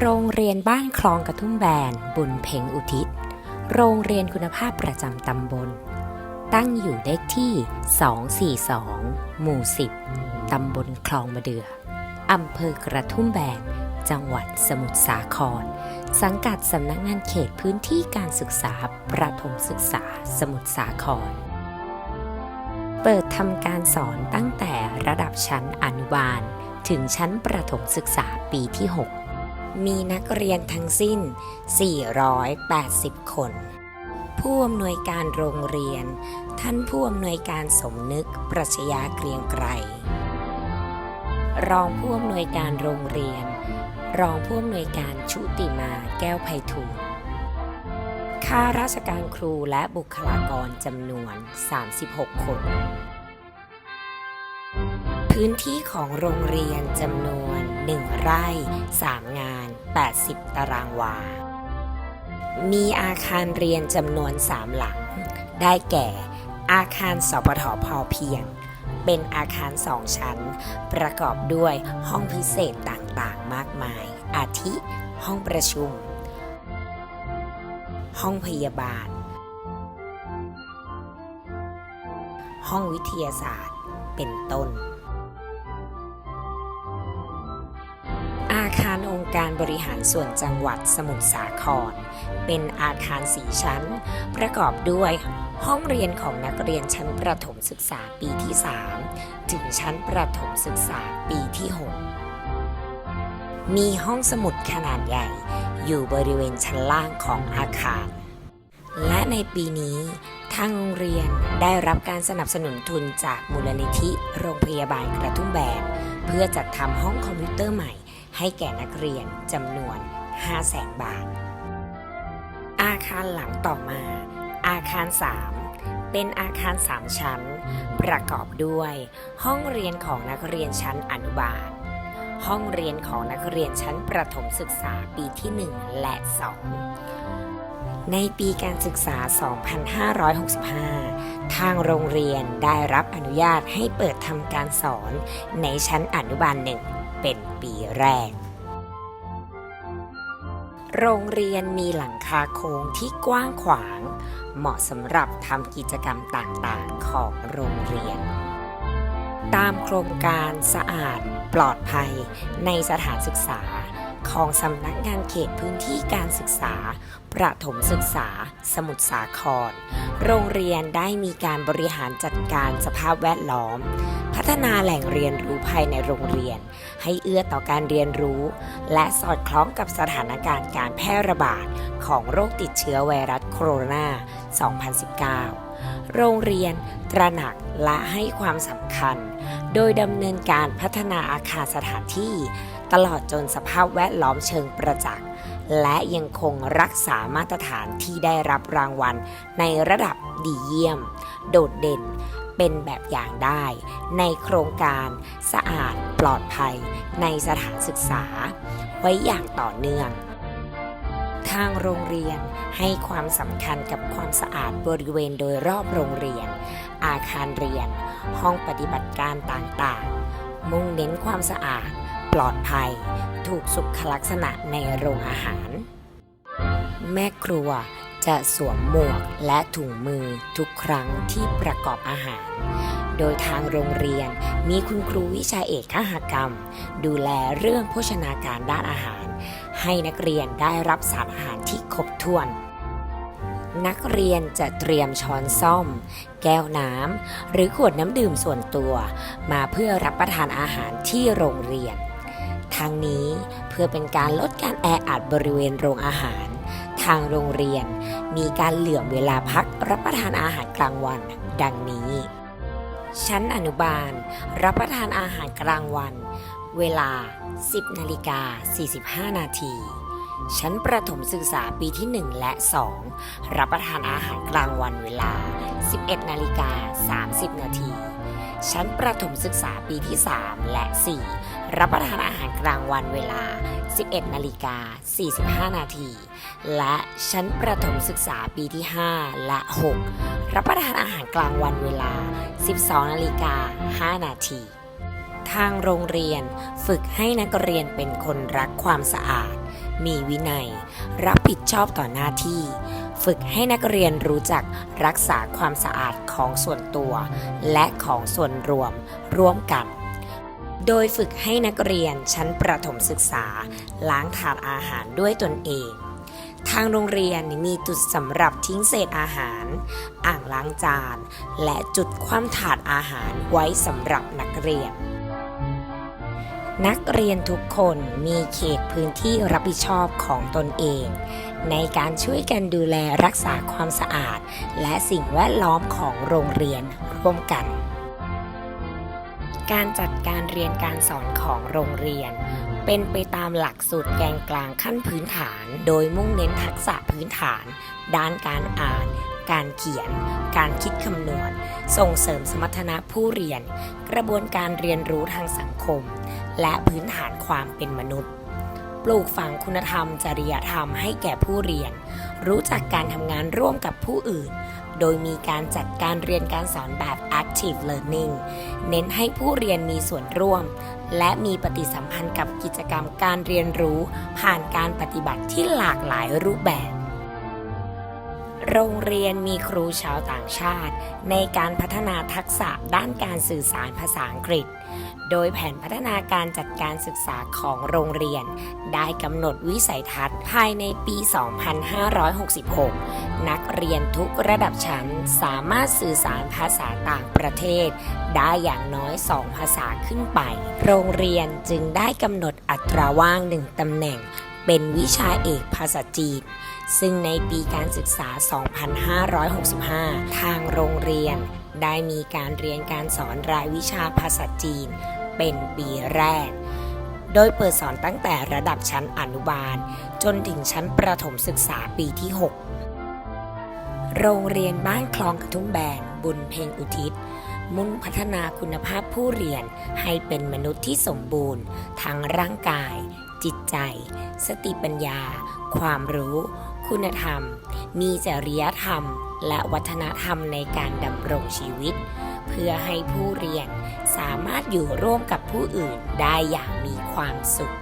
โรงเรียนบ้านคลองกระทุ่มแบน บุญเพ็งอุทิศ โรงเรียนคุณภาพประจำตำบล ตั้งอยู่เลขที่ 242 หมู่ 10 ตำบลคลองมะเดืออำเภอกระทุ่มแบน จังหวัดสมุทรสาคร สังกัดสำนักงานเขตพื้นที่การศึกษาประถมศึกษาสมุทรสาคร เปิดทำการสอนตั้งแต่ระดับชั้นอนุบาล ถึงชั้นประถมศึกษาปีที่ 6 มีนักเรียนทั้งสิ้น 480 คน ผู้อำนวยการโรงเรียน ท่านผู้อำนวยการสมนึกปรัชญาเกรียงไกร รองผู้อำนวยการโรงเรียน รองผู้อำนวยการชุติมาแก้วไพฑูรย์ข้าราชการครูและบุคลากรจำนวน 36 คน พื้นที่ของโรงเรียนจำนวน 1 ไร่ 3 งาน 80 ตารางวา มีอาคารเรียนจำนวน 3 หลัง ได้แก่ อาคารสปทพอเพียง เป็นอาคารสองชั้น ประกอบด้วยห้องพิเศษต่างๆ มากมาย อาทิ ห้องประชุม ห้องพยาบาล ห้องวิทยาศาสตร์ เป็นต้น คารองค์การบริหารส่วนจังหวัดสมุทรสาคร เป็นอาคารสีชั้น ประกอบด้วยห้องเรียนของนักเรียนชั้นประถมศึกษาปีที่ 3 ถึงชั้นประถมศึกษาปีที่ 6 มีห้องสมุดขนาดใหญ่ อยู่บริเวณชั้นล่างของอาคาร และในปีนี้ทางโรงเรียนได้รับการสนับสนุนทุนจากมูลนิธิ โรงพยาบาลกระทุ่มแบนเพื่อจัดทำห้องคอมพิวเตอร์ใหม่ ให้แก่นักเรียนจำนวน 500,000บาท อาคารหลังต่อมา อาคาร 3 เป็นอาคาร 3 ชั้น ประกอบด้วย ห้องเรียนของนักเรียนชั้นอนุบาล ห้องเรียนของนักเรียนชั้นประถมศึกษาปีที่ 1 และ 2 ในปีการศึกษา 2565ทางโรงเรียนได้รับอนุญาตให้เปิดทำการสอนในชั้นอนุบาลหนึ่งเป็นปี แรก โรงเรียนมีหลังคาโค้งที่กว้างขวาง เหมาะสำหรับทำกิจกรรมต่างๆ ของโรงเรียน ตามโครงการสะอาดปลอดภัยในสถานศึกษาของสำนักงานเขตพื้นที่การศึกษา ประถมศึกษา สมุทรสาคร โรงเรียนได้มีการบริหารจัดการสภาพแวดล้อม ฒนาแหล่งเรียนรู้ภายในโรงเรียน ให้เอื้อต่อการเรียนรู้ และสอดคล้องกับสถานการณ์การแพร่ระบาดของโรคติดเชื้อไวรัสโคโรนา 2019 โรงเรียนตระหนักและให้ความสำคัญ โดยดำเนินการพัฒนาอาคารสถานที่ ตลอดจนสภาพแวดล้อมเชิงประจักษ์และยังคงรักษามาตรฐานที่ได้รับรางวัลในระดับดีเยี่ยม โดดเด่น เป็นแบบอย่างได้ ในโครงการสะอาดปลอดภัยในสถานศึกษา ไว้อย่างต่อเนื่อง ทางโรงเรียนให้ความสำคัญกับความสะอาดบริเวณโดยรอบโรงเรียน อาคารเรียน ห้องปฏิบัติการต่างๆ มุ่งเน้นความสะอาด ปลอดภัย ถูกสุขลักษณะในโรงอาหาร แม่ครัว จะสวมหมวกและถุงมือทุกครั้งที่ประกอบอาหาร โดยทางโรงเรียนมีคุณครูวิชาเอกขหกรรม ดูแลเรื่องโภชนาการด้านอาหาร ให้นักเรียนได้รับสารอาหารที่ครบถ้วน นักเรียนจะเตรียมช้อนซ่อม แก้วน้ำหรือขวดน้ำดื่มส่วนตัว มาเพื่อรับประทานอาหารที่โรงเรียนทั้งนี้เพื่อเป็นการลดการแออัดบริเวณโรงอาหาร ทางโรงเรียน มีการเหลื่อมเวลาพักรับประทานอาหารกลางวัน ดังนี้ ชั้นอนุบาล รับประทานอาหารกลางวัน เวลา 10นาฬิกา45 นาที ชั้นประถมศึกษาปีที่ 1 และ 2 รับประทานอาหารกลางวันเวลา 11นาฬิกา30 นาที ชั้นประถมศึกษาปีที่ 3 และ 4 รับประทานอาหารกลางวันเวลา 11 นาฬิกา 45 นาที และชั้นประถมศึกษาปีที่ 5 และ 6 รับประทานอาหารกลางวันเวลา 12 นาฬิกา 5 นาที ทางโรงเรียนฝึกให้นักเรียนเป็นคนรักความสะอาด มีวินัย รับผิดชอบต่อหน้าที่ ฝึกให้นักเรียนรู้จักรักษาความสะอาดของส่วนตัว และของส่วนรวมร่วมกัน โดยฝึกให้นักเรียนชั้นประถมศึกษา ล้างถาดอาหารด้วยตนเอง ทางโรงเรียนมีจุดสำหรับทิ้งเศษอาหาร อ่างล้างจาน และจุดคว่ำถาดอาหารไว้สำหรับนักเรียน นักเรียนทุกคนมีเขตพื้นที่รับผิดชอบของตนเอง ในการช่วยกันดูแลรักษาความสะอาด และสิ่งแวดล้อมของโรงเรียนร่วมกัน การจัดการเรียนการสอนของโรงเรียน เป็นไปตามหลักสูตรแกนกลางขั้นพื้นฐาน โดยมุ่งเน้นทักษะพื้นฐาน ด้านการอ่าน การเขียน การคิดคำนวณ ส่งเสริมสมรรถนะผู้เรียน กระบวนการเรียนรู้ทางสังคม และพื้นฐานความเป็นมนุษย์ ปลูกฝังคุณธรรม จริยธรรมให้แก่ผู้เรียน รู้จักการทำงานร่วมกับผู้อื่น โดยมีการจัดการเรียนการสอนแบบ active learning เน้นให้ผู้เรียนมีส่วนร่วม และมีปฏิสัมพันธ์กับกิจกรรมการเรียนรู้ ผ่านการปฏิบัติที่หลากหลายรูปแบบ โรงเรียนมีครูชาวต่างชาติ ในการพัฒนาทักษะด้านการสื่อสารภาษาอังกฤษ โดยแผนพัฒนาการจัดการศึกษาของโรงเรียน ได้กำหนดวิสัยทัศน์ภายในปี 2566 นักเรียนทุกระดับชั้นสามารถสื่อสารภาษาต่างประเทศ ได้อย่างน้อย 2 ภาษาขึ้นไป โรงเรียนจึงได้กำหนดอัตราว่างหนึ่งตำแหน่ง เป็นวิชาเอกภาษาจีนซึ่งในปีการศึกษา 2565 ทางโรงเรียน ได้มีการเรียนการสอนรายวิชาภาษาจีน เป็นปีแรก โดยเปิดสอนตั้งแต่ระดับชั้นอนุบาล จนถึงชั้นประถมศึกษาปีที่ 6 โรงเรียนบ้านคลองกระทุ่มแบนบุญเพ็งอุทิศ มุ่งพัฒนาคุณภาพผู้เรียนให้เป็นมนุษย์ที่สมบูรณ์ ทั้งร่างกาย จิตใจ สติปัญญา ความรู้ คุณธรรม มีจริยธรรม และวัฒนธรรมในการดำรงชีวิต เพื่อให้ผู้เรียนสามารถอยู่ร่วมกับผู้อื่นได้อย่างมีความสุข